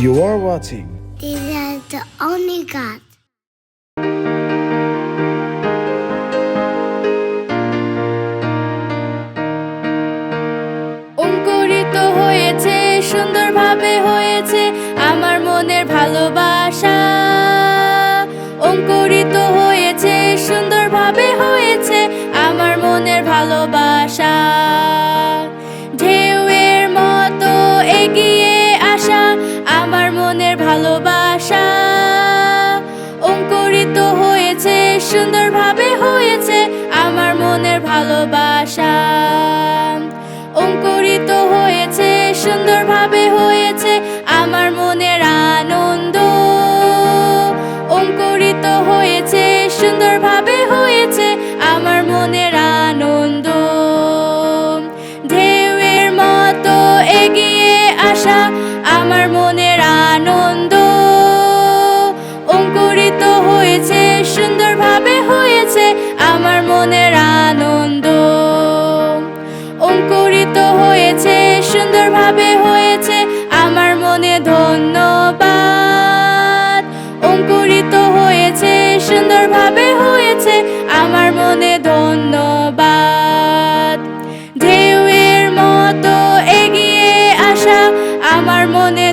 You are watching. These are the only God. অঙ্কুরিত হয়েছে সুন্দরভাবে হয়েছে আমার মনের ভালোবাসা। অঙ্কুরিত হয়েছে সুন্দরভাবে হয়েছে আমার মনের ভালোবাসা। সুন্দরভাবে হয়েছে আমার মনের ভালোবাসা। অঙ্কুরিত হয়েছে সুন্দরভাবে হয়েছে আমার মনের আনন্দ। অঙ্কুরিত হয়েছে সুন্দরভাবে ধন্যবাদ। অঙ্কুরিত হয়েছে সুন্দরভাবে হয়েছে আমার মনে ধন্যবাদ। ঢেউয়ের মতো এগিয়ে আসা আমার মনে